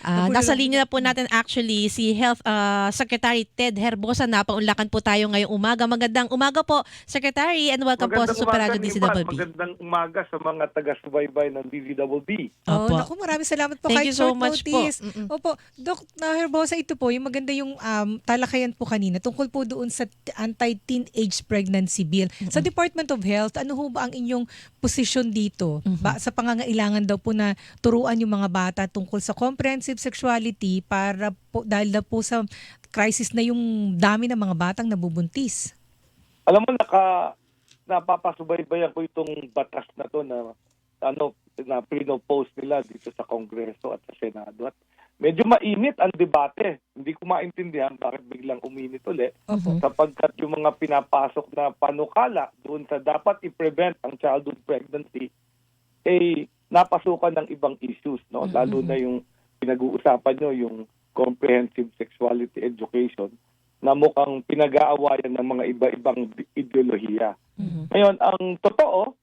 Ah, Napulot- nasa linya na po natin actually si Health ah, Secretary Ted Herbosa. Napaunlakan po tayo ngayong umaga. Magandang umaga po, Secretary, and welcome po sa Super Radio DCWB. Magandang umaga sa mga taga-subaybay ng DZWB. Oh, Opo. naku, maraming salamat po. Thank kahit you so much po. notice. Mm-mm. Opo, Doc na Herbosa, ito po, yung maganda yung um, talakayan po kanina tungkol po doon sa anti-teenage pregnancy bill. Sa Department of Health, ano ho ba ang inyong posisyon dito? Mhm. Ba, sa pangangailangan daw po na turuan yung mga bata tungkol sa comprehensive sexuality para po, dahil na po sa crisis na yung dami ng mga batang nabubuntis. Alam mo, naka, napapasubaybayan ko itong batas na to na ano na pinopose nila dito sa Kongreso at sa Senado. At medyo mainit ang debate. Hindi ko maintindihan bakit biglang uminit ulit. Opo. sapagkat yung mga pinapasok na panukala doon sa dapat i-prevent ang childhood pregnancy eh napasukan ng ibang issues no lalo na yung pinag-uusapan nyo yung comprehensive sexuality education na mukhang pinag-aawayan ng mga iba-ibang ideolohiya. Mhm. Ngayon, ang totoo,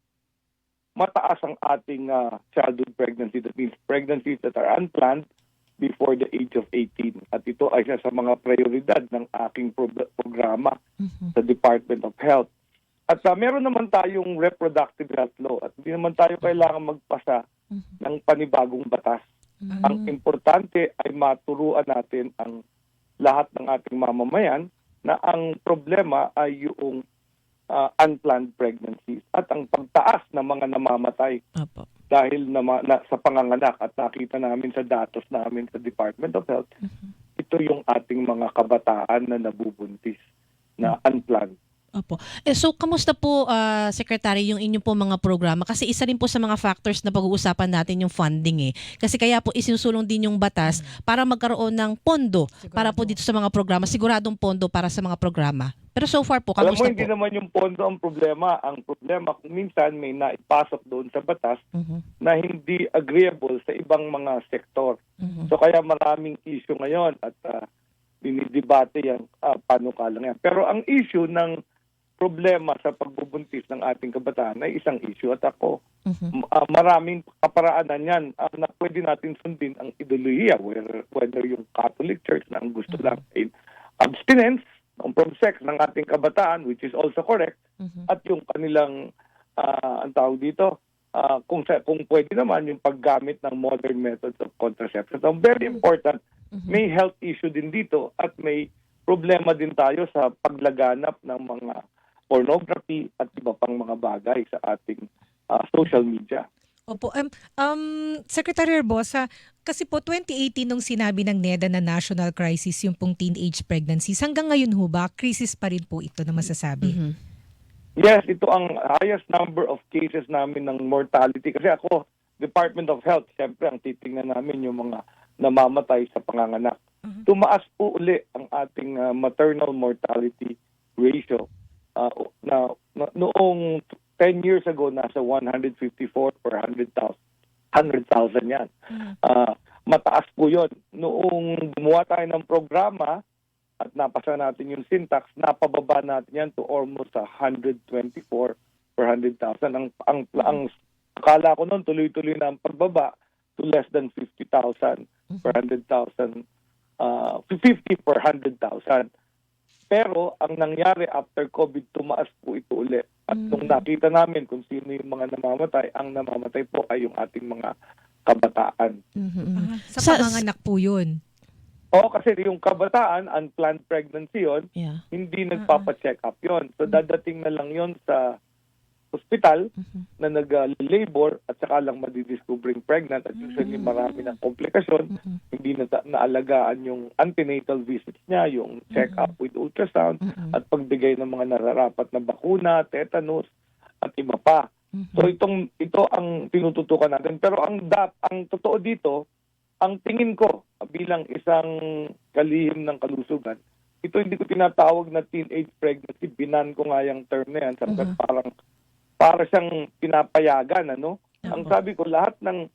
mataas ang ating ah, childhood pregnancy. That means pregnancies that are unplanned before the age of 18. At ito ay isa sa mga prioridad ng aking pro- programa Mhm. sa Department of Health. At ah, meron naman tayong reproductive health law at hindi naman tayo kailangan magpasa Mhm. ng panibagong batas. Mhm. Ang importante ay maturuan natin ang lahat ng ating mamamayan na ang problema ay yung ah, unplanned pregnancies at ang pagtaas ng mga namamatay Opo. dahil nama, na, sa panganganak at nakita namin sa datos namin sa Department of Health, ito yung ating mga kabataan na nabubuntis na unplanned. Opo. Eh, so, kamusta po, ah, Secretary, yung inyong po mga programa? Kasi isa rin po sa mga factors na pag-uusapan natin yung funding eh. Kasi kaya po isinusulong din yung batas para magkaroon ng pondo para po dito sa mga programa. Siguradong pondo para sa mga programa. Pero so far po, Alam mo, kamusta hindi po? naman yung pondo ang problema. Ang problema kung minsan may naipasok doon sa batas Mhm. na hindi agreeable sa ibang mga sektor. Mhm. So kaya maraming issue ngayon at uh, dinidebate yung uh, panukalang yan. Pero ang issue ng problema sa pagbubuntis ng ating kabataan ay isang issue at ako Mhm. m- ah, maraming kaparaanan yan ah, na pwede natin sundin ang ideolohiya whether, whether yung Catholic Church na ang gusto lang ay abstinence from sex ng ating kabataan which is also correct Mhm. at yung kanilang ah, ang tawag dito ah, kung sa, kung pwede naman yung paggamit ng modern methods of contraception. So very important, Mhm. may health issue din dito at may problema din tayo sa paglaganap ng mga pornography at iba pang mga bagay sa ating ah, social media. Opo. Um, um, Secretary Herbosa, kasi po 2018 nung sinabi ng NEDA na national crisis yung pong teenage pregnancies, hanggang ngayon ho ba, crisis pa rin po ito na masasabi? Mhm. Yes, ito ang highest number of cases namin ng mortality. Kasi ako, Department of Health, siyempre ang titingnan namin yung mga namamatay sa panganganak. Mhm. Tumaas po uli ang ating ah, maternal mortality ratio. Ah, na, na, noong 10 years ago, nasa 154 per 100,000 100,000 yan. Mhm. Ah, mataas po yun. Noong gumawa tayo ng programa at napasa natin yung syntax, napababa natin yan to almost 124 per 100,000. Ang, ang, ang akala ko noon tuloy-tuloy na ang pagbaba to less than 50,000 per 100,000. ah 50 per 100,000. Pero ang nangyari after COVID, tumaas po ito uli. At nung nakita namin kung sino yung mga namamatay, ang namamatay po ay yung ating mga kabataan. Mhm. Ah, sa, Sa- panganganak po yun. Oo, kasi yung kabataan, unplanned pregnancy yon Yeah. hindi nagpapa-check up yon So dadating na lang yon sa hospital Mhm. na nag-labor at saka lang madidiscovering pregnant at usually marami ng komplikasyon. Mhm. Hindi na naalagaan yung antenatal visits niya, yung check-up with ultrasound Mhm. at pagbigay ng mga nararapat na bakuna, tetanus at iba pa. Mhm. So itong ito ang tinututukan natin pero ang dap ang totoo dito ang tingin ko bilang isang kalihim ng kalusugan ito hindi ko tinatawag na teenage pregnancy binan ko nga yung term na yan sapagkat Mhm. parang para siyang pinapayagan ano ang Oo. sabi ko lahat ng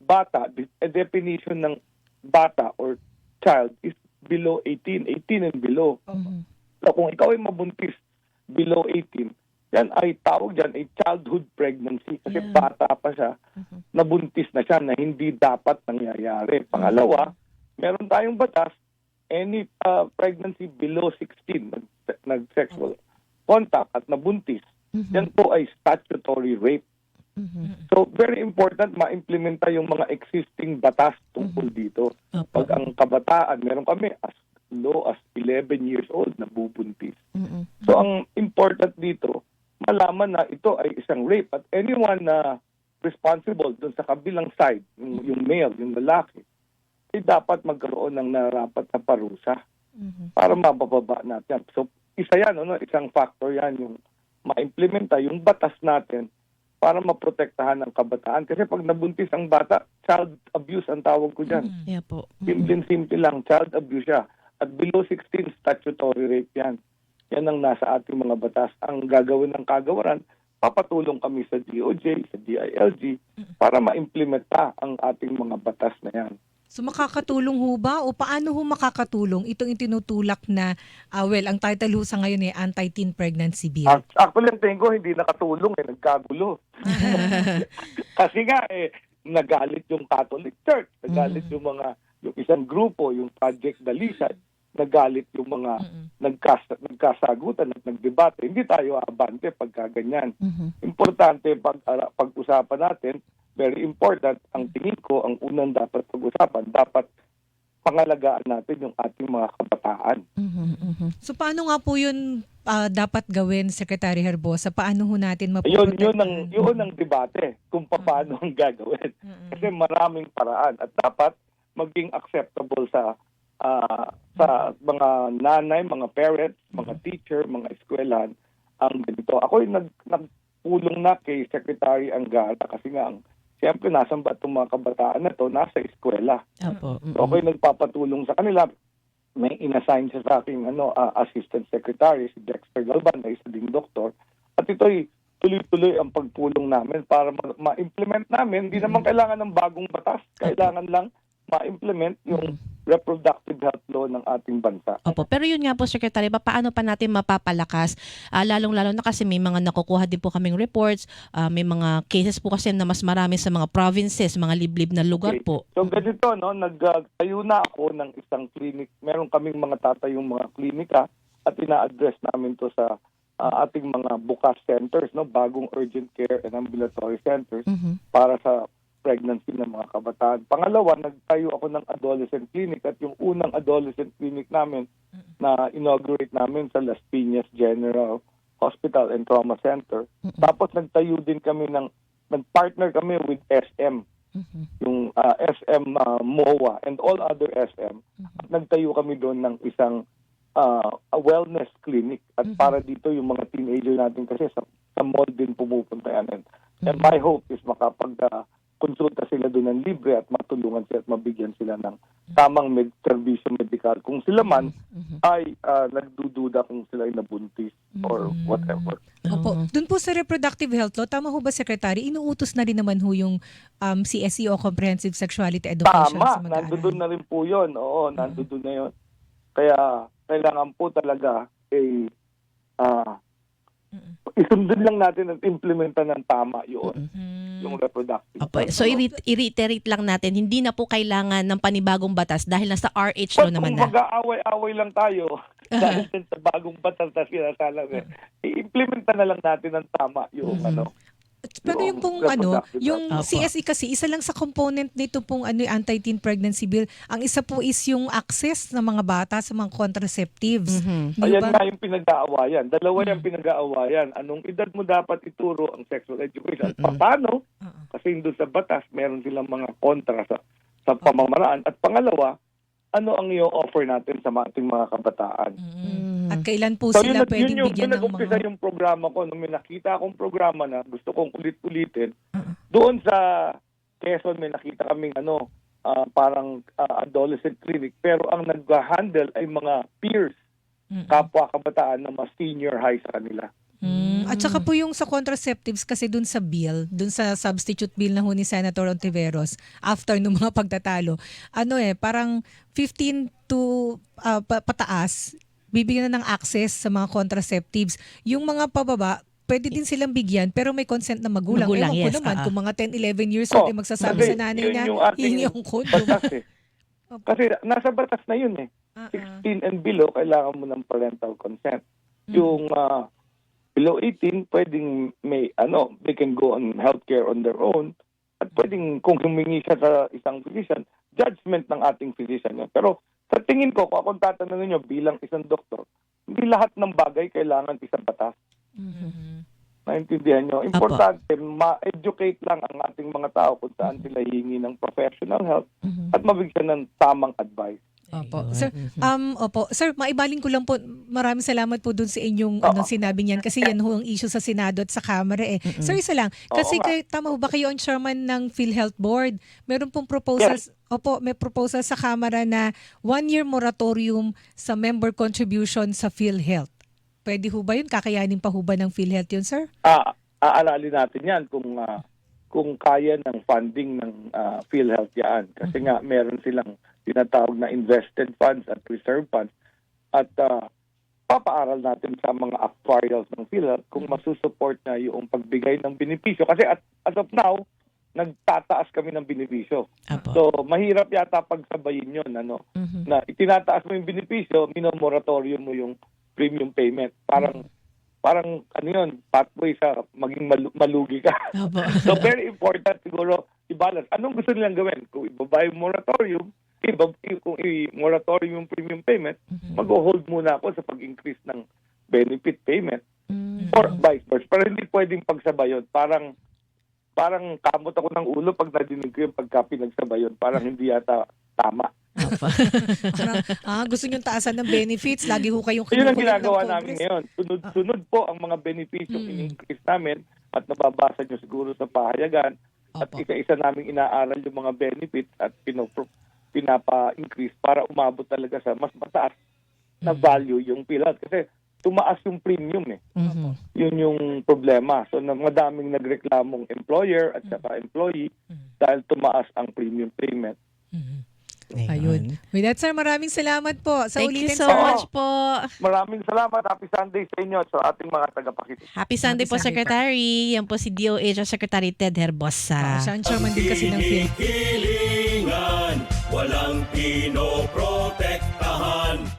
bata a definition ng bata or child is below 18 18 and below Mhm. So kung ikaw ay mabuntis below 18, yan ay tawag dyan ay childhood pregnancy kasi Yeah. bata pa siya, Mhm. nabuntis na siya na hindi dapat nangyayari. Pangalawa, meron tayong batas, any uh, pregnancy below 16, nag, nag-sexual contact at nabuntis, Mhm. yan po ay statutory rape. Mhm. So, very important ma-implementa yung mga existing batas tungkol dito. Opo. Pag ang kabataan, meron kami as low as 11 years old na bubuntis. Mhm. So, ang important dito, malaman na ito ay isang rape at anyone na responsible dun sa kabilang side, yung, yung male, yung lalaki, ay dapat magkaroon ng narapat na parusa Mhm. para mabababa natin. So, isa yan, ano, isang factor yan, yung ma-implementa yung batas natin para maprotektahan ng kabataan. Kasi pag nabuntis ang bata, child abuse ang tawag ko dyan. Mm. Yeah po. Mhm. Simple-simple lang, child abuse siya. At below 16, statutory rape yan. Yan ang nasa ating mga batas. Ang gagawin ng kagawaran, papatulong kami sa DOJ, sa DILG, para ma-implementa ang ating mga batas na yan. So makakatulong ho ba o paano ho makakatulong itong itinutulak na, ah, well, ang title ho sa ngayon ay Anti-Teen Pregnancy Bill. Ac- Actually, ang tingin ko, hindi nakatulong eh, nagkagulo. Kasi nga, eh, nagalit yung Catholic Church, nagalit Mm. yung mga, yung isang grupo, yung Project Dalisay, nagalit yung mga Mm-mm. nagkas, nagkasagutan at nagdebate. Hindi tayo abante pagka ganyan. Mhm. Importante pag ara- pag-usapan natin, very important, ang tingin ko, ang unang dapat pag-usapan, dapat pangalagaan natin yung ating mga kabataan. Mhm. Mhm. So paano nga po yun ah, dapat gawin, Secretary Herbosa? Paano ho natin Yun, mapoprotektahan? yun ang, yun ang debate kung paano ang gagawin. Mm-mm. Kasi maraming paraan at dapat maging acceptable sa ah, sa mga nanay, mga parents, mga teacher, mga eskwelahan ang ganito. Ako yung nag, nagpulong na kay Secretary Angara kasi nga ang siyempre nasan ba itong mga kabataan na to nasa eskwela. Opo. Mhm. So yung nagpapatulong sa kanila. May inassign siya sa aking ano, ah, assistant secretary, si Dexter Galban, na isa ding doktor. At ito'y tuloy-tuloy ang pagpulong namin para ma- ma-implement namin. Hindi naman kailangan ng bagong batas. Kailangan lang ma-implement yung reproductive health law ng ating bansa. Opo, pero yun nga po Secretary, pa- paano pa natin mapapalakas Ah, lalong-lalo na kasi may mga nakukuha din po kaming reports, ah, may mga cases po kasi na mas marami sa mga provinces, mga liblib na lugar Okay. po. So ganito, no, nagtayo na ako ng isang clinic. Meron kaming mga tatayong mga klinika at ina-address namin to sa ah, ating mga bukas centers, no, bagong urgent care and ambulatory centers Mhm. para sa pregnancy ng mga kabataan. Pangalawa, nagtayo ako ng adolescent clinic at yung unang adolescent clinic namin na inaugurate namin sa Las Piñas General Hospital and Trauma Center. Tapos nagtayo din kami ng nag-partner kami with SM, Mhm. yung ah, SM ah, MOA and all other SM. At nagtayo kami doon ng isang ah, a wellness clinic at Mhm. para dito yung mga teenager natin kasi sa, sa mall din pumupunta yan. And, and my hope is makapag ah, konsulta sila doon ng libre at matulungan sila at mabigyan sila ng tamang med serbisyo medikal. Kung sila man Mhm. ay ah, nagdududa kung sila ay nabuntis or Mm. whatever. Opo. Oo. Doon po sa reproductive health law, tama ho ba, Secretary? Inuutos na rin naman ho yung um, CSE o Comprehensive Sexuality Education sa Tama, mag-aaral. nandoon na rin po yun. Oo, nandoon na yun. Kaya kailangan po talaga eh, ah, Mm-mm. isundin lang natin at implementa ng tama yun, Mm. Yung reproductive. Opo. So law. i- i-reiterate lang natin, hindi na po kailangan ng panibagong batas dahil nasa RH law Kung naman na. mag-aaway-away lang tayo dahil din sa bagong batas na sinasalang eh, i-implementa na lang natin ng tama yung Mhm. ano. Pero yung Yung pong ano, yung. Opo. CSE kasi isa lang sa component nito pong ano yung anti-teen pregnancy bill. Ang isa po is yung access ng mga bata sa mga contraceptives. Mhm. Di Ayan ba? nga yung pinag-aawayan. Dalawa Mm. yung pinag-aawayan. Anong edad mo dapat ituro ang sexual education? Mm-mm. Paano? Kasi doon sa batas, meron silang mga kontra sa, sa pamamaraan. At pangalawa, ano ang i-offer natin sa ating mga kabataan? Mm. At kailan po So sila yun, yun pwedeng yung, bigyan yun ng mga... yung programa ko. Nung may nakita akong programa na gusto kong ulit-ulitin, doon sa Quezon may nakita kaming ano, ah, parang ah, adolescent clinic. Pero ang nag-handle ay mga peers, Mm-mm. kapwa kabataan na mas senior high sa kanila. Mm. At saka po yung sa contraceptives kasi dun sa bill, dun sa substitute bill na ho ni Senator Ontiveros after nung mga pagtatalo, ano eh, parang 15 to pa- pataas, bibigyan na ng access sa mga contraceptives. Yung mga pababa, pwede din silang bigyan pero may consent na magulang. Magulang, Ewan ko yes, naman ah. kung mga 10, 11 years old Oh, ay magsasabi sa nanay yun na yung hingi yung condom. Eh. Kasi nasa batas na yun eh. Ah, ah. 16 and below, kailangan mo ng parental consent. Mm. Yung ah, below 18, pwedeng may, ano, they can go on healthcare on their own. At pwedeng, kung humingi siya sa isang physician, judgment ng ating physician yun. Pero sa tingin ko, kung akong tatanungin nyo bilang isang doktor, hindi lahat ng bagay kailangan isang batas. Mhm. Naintindihan nyo? Importante, ma-educate lang ang ating mga tao kung saan sila hingi ng professional help Mhm. at mabigyan ng tamang advice. Opo. Sir, Mhm. Um, opo. Sir, maibaling ko lang po, maraming salamat po dun sa inyong Oo. anong sinabi niyan kasi yan ho ang issue sa Senado at sa Kamara eh. Mm-mm. Sir, isa lang. Oo Kasi nga. kay, tama ho ba kayo ang chairman ng PhilHealth Board? Meron pong proposals, opo, may proposal sa Kamara na one-year moratorium sa member contribution sa PhilHealth. Pwede ho ba yun? Kakayanin pa ho ba ng PhilHealth yun, sir? Ah, aalali natin 'yan kung ah, kung kaya ng funding ng ah, PhilHealth yan. Kasi nga meron silang tinatawag na invested funds at reserve funds at ah, papaaral natin sa mga actuarials ng PhilHealth kung masusupport na yung pagbigay ng benepisyo. Kasi at, as of now, nagtataas kami ng benepisyo. Apo. So, mahirap yata pagsabayin yun, ano, Mhm. na itinataas mo yung benepisyo, minomoratorium mo yung premium payment. Parang, parang, ano yun, pathway sa maging malu- malugi ka. So, very important siguro i-balance. Anong gusto nilang gawin? Kung ibaba yung moratorium, ibab, kung i-moratorium yung premium payment, Mhm. mag-hold muna ako sa pag-increase ng benefit payment Mhm. or vice versa. Pero hindi pwedeng pagsabay yun. Parang, parang kamot ako ng ulo pag nadinig ko yung pagka pinagsabay yun. Parang hindi yata tama. Parang, ah, gusto niyong taasan ng benefits, lagi ho kayong Yun ang kinukulit ng ginagawa namin ngayon. Sunod-sunod po ang mga benepisyo Mm. in-increase namin at nababasa nyo siguro sa pahayagan at isa-isa naming inaaral yung mga benefits at pinopro- pinapa-increase para umabot talaga sa mas mataas na Mm. value yung PhilHealth. Kasi tumaas yung premium eh. Mhm. Yun yung problema. So na madaming nagreklamong employer at saka employee Mm. dahil tumaas ang premium payment. Mhm. Ayun. With that, sir, maraming salamat po. Sa Thank you ulitin, so sir. much po. Maraming salamat. Happy Sunday sa inyo at sa ating mga tagapakinig. Happy Sunday po, Sunday po. Secretary. Yan po si DOH Secretary Ted Herbosa. siya ang chairman din kasi ng. Hilingan, walang pinoprotektahan.